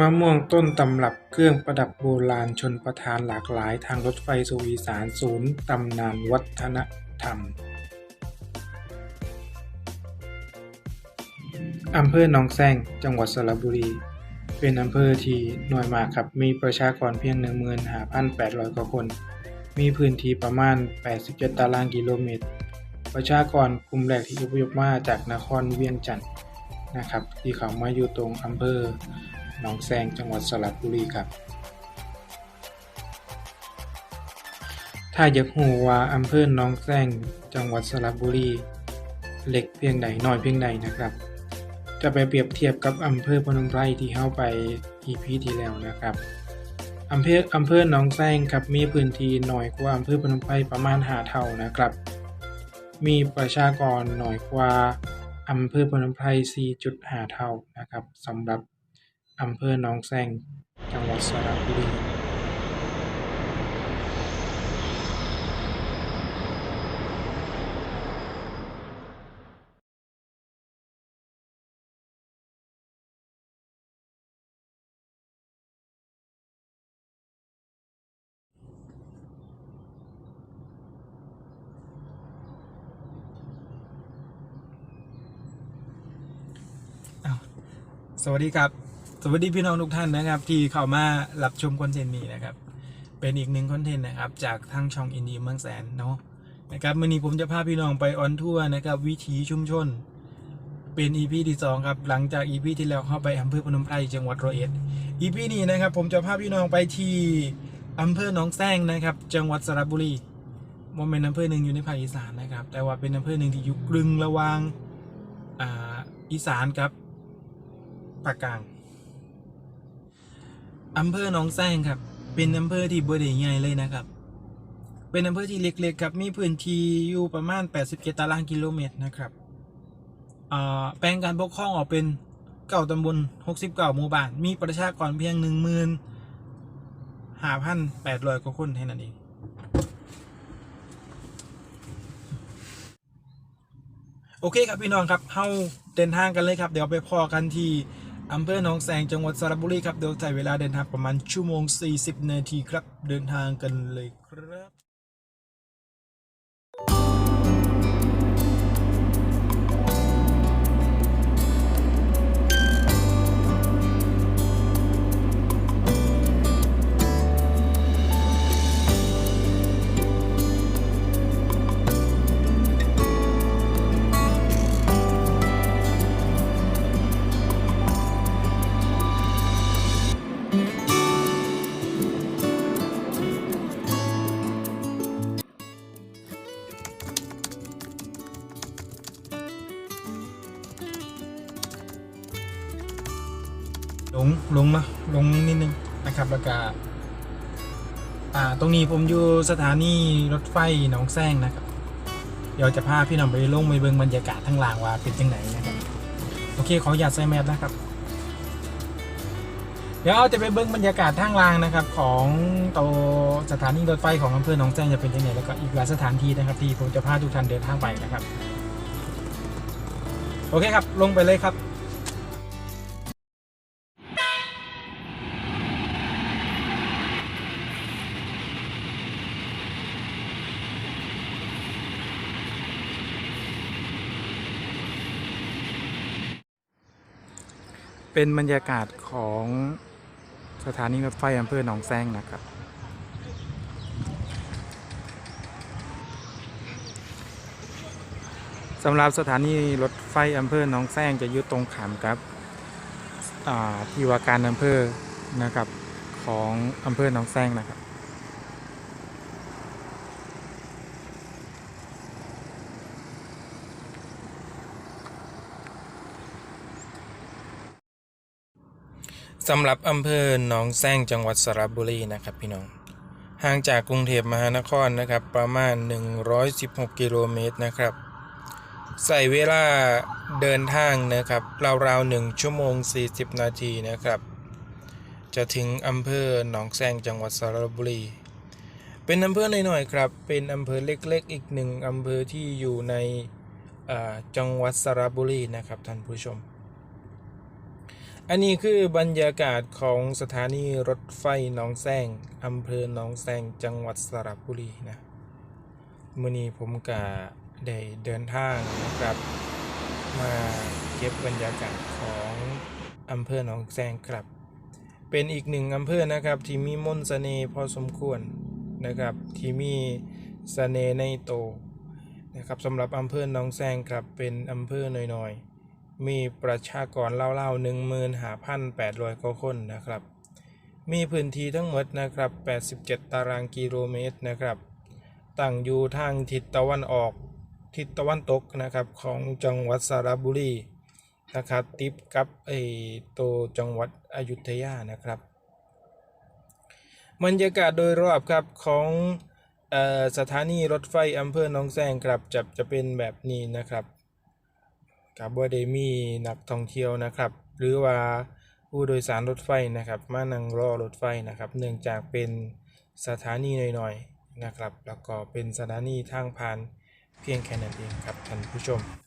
มะม่วงต้นตำรับเครื่องประดับโบราณชนประทานหลากหลายทางรถไฟสู่อีสานศูนย์ตำนานวัฒนธรรมอำเภอหนองแซงจังหวัดสระบุรี เป็นอำเภอที่น้อยมากครับ มีประชากรเพียง 15,800 กว่าคน มีพื้นที่ประมาณ 87 ตารางกิโลเมตร ประชากรกลุ่มแรกที่อพยพมาจากนครเวียงจันทน์นะครับ ที่เขามาอยู่ตรงอำเภอ หนองแซง จังหวัดสระบุรีครับ ถ้าอยากรู้ว่าอำเภอหนองแซง จังหวัดสระบุรีเล็กเพียงใดน้อยเพียงใดนะครับ จะไปเปรียบเทียบกับอำเภอพนมไพรที่เข้าไป EP ที่แล้วนะครับอำเภออำเภอหนองแซงครับมีพื้นที่น้อยกว่าอำเภอพนมไพรประมาณหาเท่านะครับ มีประชากรน้อยกว่าอำเภอพนมไพร4.5 เท่านะครับสำหรับ อำเภอหนองแซงจังหวัดสระบุรีสวัสดีครับ สวัสดีพี่น้องทุกท่านนะครับ ที่เข้ามารับชมคอนเทนต์นี้นะครับ เป็นอีกหนึ่งคอนเทนต์นะครับ จากทางช่องอินดีเมืองแสนเนาะนะครับวันนี้ผมจะพาพี่น้องไปออนทัวร์นะครับ วิถีชุมชน เป็น EP ที่สองครับหลังจาก EP ที่แล้วเข้าไปอำเภอพนมไพรจังหวัดร้อยเอ็ด EP นี้นะครับ ผมจะพาพี่น้องไปที่อำเภอหนองแซงนะครับ จังหวัดสระบุรีโมเมนต์อำเภอหนึ่งอยู่ในภาคอีสานนะครับ แต่ว่าเป็นอำเภอหนึ่งที่อยู่กลึงระวางอ่าอีสานครับภาคกลาง อำเภอหนองแซงครับ เป็นอำเภอที่บ่ได้ใหญ่เลยนะครับ เป็นอำเภอที่เล็กๆครับ มีพื้นที่อยู่ประมาณ 87 ตารางกิโลเมตรนะครับแปลงการปกครองออกเป็นเก้าตำบล 69 หมู่บ้าน มีประชากรเพียง 15,800กว่าคนเท่านั้นเอง โอเคครับพี่น้องครับ เฮาเดินทางกันเลยครับ เดี๋ยวไปพอกันที่ อำเภอหนองแสงจังหวัดสระบุรีครับ เดี๋ยวใช้เวลาเดินทางประมาณชั่วโมง 40 นาทีครับ เดินทางกันเลย ลงลงมาลงนิดนึงนะครับแล้วก็อ่าตรงนี้ผมอยู่สถานีรถไฟหนองแซงนะครับเดี๋ยวจะพาพี่น้องไปลงไปเบิ่งบรรยากาศทั้งลางว่าเป็นจังไหนนะครับโอเคขออย่าตใส่แมสนะครับ เดี๋ยวจะไปเบิ่งบรรยากาศทางลางนะครับ ของตัวสถานีรถไฟของอำเภอหนองแซงจะเป็นยังไงแล้วก็อีกหลายสถานที่นะครับที่ผมจะพาทุกท่านเดินทางไปนะครับ โอเคครับลงไปเลยครับ เป็นบรรยากาศของสถานีรถไฟอำเภอหนองแซงนะครับ สำหรับสถานีรถไฟอำเภอหนองแซงจะอยู่ตรงขามกับที่ว่าการอำเภอนะครับของอำเภอหนองแซงนะครับ สำหรับอำเภอหนองแซงจังหวัดสระบุรีนะครับพี่น้องห่างจากกรุงเทพมหานครนะครับประมาณ 116 กิโลเมตรนะครับ ใส่เวลาเดินทางนะครับราวๆ1ชั่วโมง 40 นาทีนะครับ จะถึงอำเภอหนองแซงจังหวัดสระบุรี เป็นอำเภอหน่อยๆครับ เป็นอำเภอเล็กๆ อีกหนึ่งอำเภอที่อยู่ในจังหวัดสระบุรีนะครับท่านผู้ชม อันนี้คือบรรยากาศของสถานีรถไฟหนองแซงอำเภอหนองแซงจังหวัดสระบุรีนะมื่อนี้ผมกะได้เดินทางนะครับมาเก็บบรรยากาศของอำเภอหนองแซงครับ เป็นอีกหนึ่งอำเภอนะครับที่มีมนต์เสน่ห์พอสมควรนะครับที่มีเสน่ห์ในโตนะครับสำหรับอำเภอหนองแซงครับเป็นอำเภอน้อยๆ มีประชากรเล่าๆหนึ่งหมื่นหาพันแปดร้อยกว่าคนนะครับ มีพื้นที่ทั้งหมดนะครับ 87 ตารางกิโลเมตรนะครับ ตั้งอยู่ทางทิศตะวันออก ทิศตะวันตกนะครับของจังหวัดสระบุรีนะครับ ติดกับไอ้โตวจังหวัดอยุธยานะครับบรรยากาศโดยรอบครับของออสถานีรถไฟอำเภอหนองแซงครับจะจะเป็นแบบนี้นะครับ กับว่าได้มีนักท่องเที่ยวนะครับ หรือว่าผู้โดยสารรถไฟนะครับ มานั่งรอรถไฟนะครับ เนื่องจากเป็นสถานีหน่อยๆนะครับ แล้วก็เป็นสถานีทางผ่านเพียงแค่นั้นเองครับท่านผู้ชม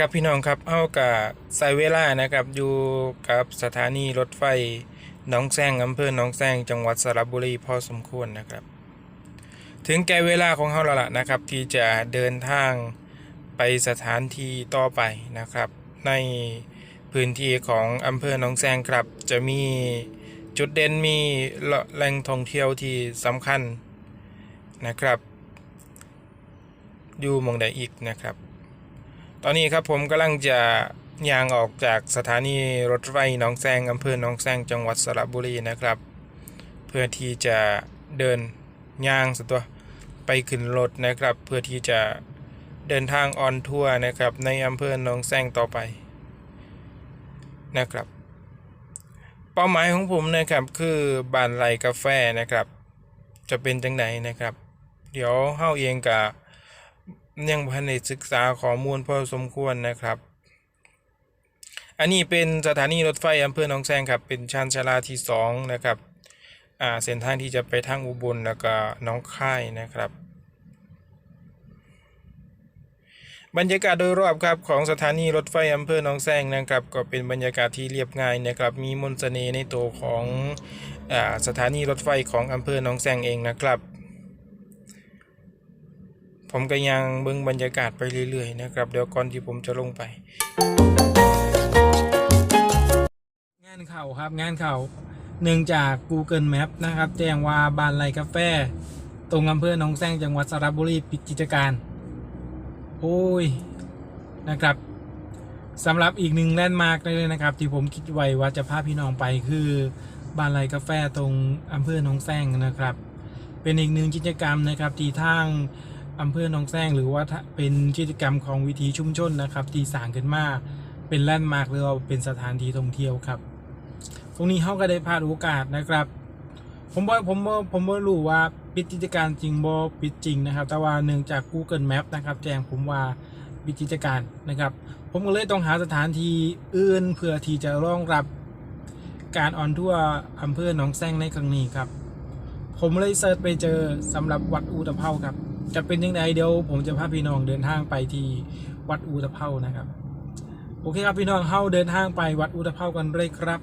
ครับพี่น้องครับเอากับใส่เวลานะครับอยู่กับสถานีรถไฟหนองแซงอำเภอหนองแซงจังหวัดสระบุรีพอสมควรนะครับ ถึงแก่เวลาของเราแล้วล่ะนะครับ ที่จะเดินทางไปสถานที่ต่อไปนะครับ ในพื้นที่ของอำเภอหนองแซงครับ จะมีจุดเด่นมีแหล่งท่องเที่ยวที่สำคัญนะครับ อยู่มองใดอีกนะครับ ตอนนี้ครับผมกำลังจะย่างออกจากสถานีรถไฟหนองแซงอำเภอหนองแซงจังหวัดสระบุรีนะครับ เพื่อที่จะเดินย่างสตัวไปขึ้นรถนะครับ เพื่อที่จะเดินทางออนทัวร์นะครับ ในอำเภอหนองแซงต่อไปนะครับ เป้าหมายของผมนะครับคือบานไรกาแฟนะครับ จะเป็นจังไหนนะครับ เดี๋ยวเฮาเองกับ ยังพันได้ศึกษาข้อมูลพอสมควรนะครับ อันนี้เป็นสถานีรถไฟอำเภอหนองแซงครับ เป็นชานชาลาที่สองนะครับอ่าเส้นทางที่จะไปทางอุบลแล้วก็น้องค่ายนะครับ บรรยากาศโดยรอบครับของสถานีรถไฟอำเภอหนองแซงนะครับ ก็เป็นบรรยากาศที่เรียบง่ายนะครับ มีมนต์เสน่ห์ในตัวของอ่าสถานีรถไฟของอำเภอหนองแซงเองนะครับ ผมก็ยังเบิ่งบรรยากาศไปเรื่อยๆนะครับ เดี๋ยวก่อนที่ผมจะลงไป งานเข่าครับงานเข่าเนื่องจาก Google Map นะครับ แจ้งว่าบ้านไรกาแฟ ตรงอำเภอหนองแซงจังหวัดสระบุรีปิดกิจการ โอ้ยนะครับสำหรับอีกหนึ่งแลนด์มาร์กเลยนะครับ ที่ผมคิดไว้ว่าจะพาพี่น้องไปคือบ้านไรกาแฟตรงอำเภอหนองแซงนะครับ เป็นอีกหนึ่งกิจกรรมนะครับที่ทาง อำเภอหนองแซงหรือว่าเป็นกิจกรรมของวิถีชุมชนนะครับที่สร้างขึ้นมาเป็นแลนด์มาร์กหรือว่าเป็นสถานที่ท่องเที่ยวครับ ตรงนี้เขาก็ได้พลาดโอกาสนะครับ ผมว่ผมว่ผมว่รู้ว่าปิดกิจการจริงบ่ปิดจริงนะครับ แต่ว่าเนื่องจาก Google Map นะครับแจ้งผมว่าปิดกิจการนะครับ ผมก็เลยต้องหาสถานที่อื่นเพื่อที่จะรองรับการออนทัวร์อำเภอหนองแซงในครั้งนี้ครับ ผมเลยเซิร์ชไปเจอสำหรับวัดอูตะเภาครับ จะเป็นยังไงเดี๋ยวผมจะพาพี่น้องเดินทางไปที่วัดอูตะเภานะครับ โอเคครับพี่น้องเข้าเดินทางไปวัดอูตะเภากันเลยครับ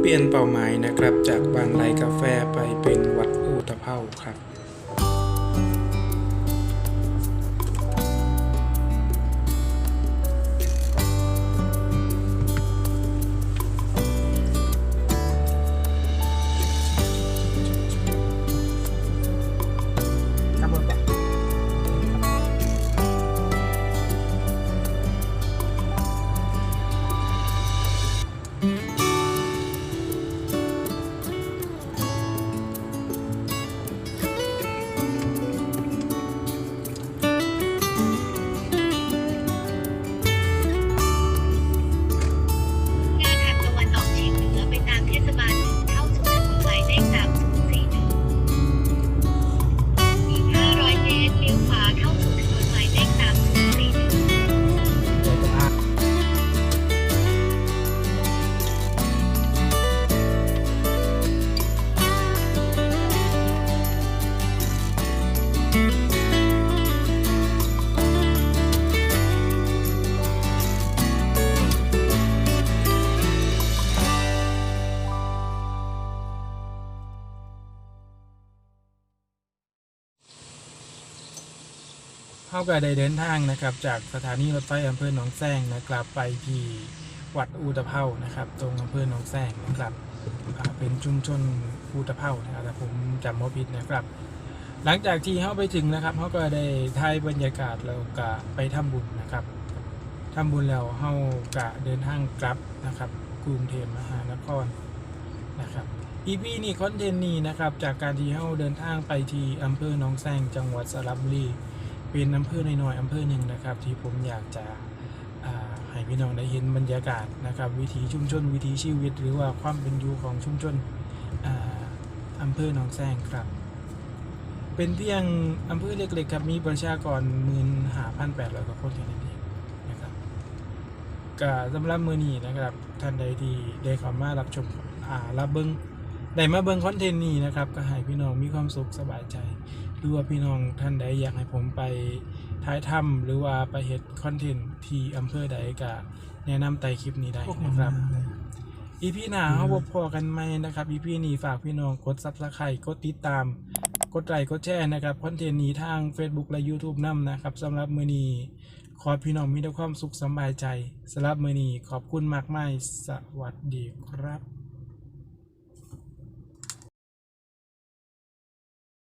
เปลี่ยนเป้าหมายนะครับจากบางไรกาแฟไปเป็นวัดอูตะเภาครับครับ เข้าก็ได้เดินทางนะครับ จากสถานีรถไฟอำเภอหนองแซงนะครับไปที่วัดอูตะเภานะครับ ตรงอำเภอหนองแซงนะครับเป็นชุมชนอูตะเภานะครับถ้าผมจำไม่ผิดนะครับ หลังจากที่เข้าไปถึงนะครับเขาก็ได้ถ่ายบรรยากาศแล้วก็ไปทำบุญนะครับทำบุญแล้วเขาก็เดินทางกลับนะครับกรุงเทพมหานครนะครับ EP นี้คอนเทนต์นี้นะครับจากการที่เขาเดินทางไปที่อำเภอหนองแซงจังหวัดสระบุรี เป็นอำเภอน้อยๆอำเภอหนึ่งนะครับ ที่ผมอยากจะให้พี่น้องได้เห็นบรรยากาศนะครับ วิถีชุมชนวิถีชีวิต หรือว่าความเป็นอยู่ของชุมชนออำเภอหนองแซงครับ เป็นเพียงอำเภอเล็กๆครับมีประชากรหมื่นหาพันแปดร้อยกว่าคนแค่นั้นเองนะครับก็สำหรับมือนี้นะครับท่านใดที่ได้เข้ามารับชมรับเบิงได้มาเบิ้งคอนเทนต์นี้นะครับก็ให้พี่น้องมีความสุขสบายใจ หรือว่าพี่น้องท่านใดอยากให้ผมไปท้ายถ้ำหรือว่าไปเฮ็ดคอนเทนต์ที่อำเภอใดก็แนะนำใต้คลิปนี้ได้นะครับอีพีหน้าเขาพบพอกันไหมนะครับอีพีนี้ฝากพี่น้องกดซับสไครต์กดติดตาม กดไลค์กดแชร์นะครับคอนเทนต์นี้ทาง Facebook และ YouTube นํนะครับสำหรับมือนี้ขอให้พี่น้องมีแต่ความสุขสำบายใจสำหรับมือนี้ขอบคุณมากมายสวัสดีครับ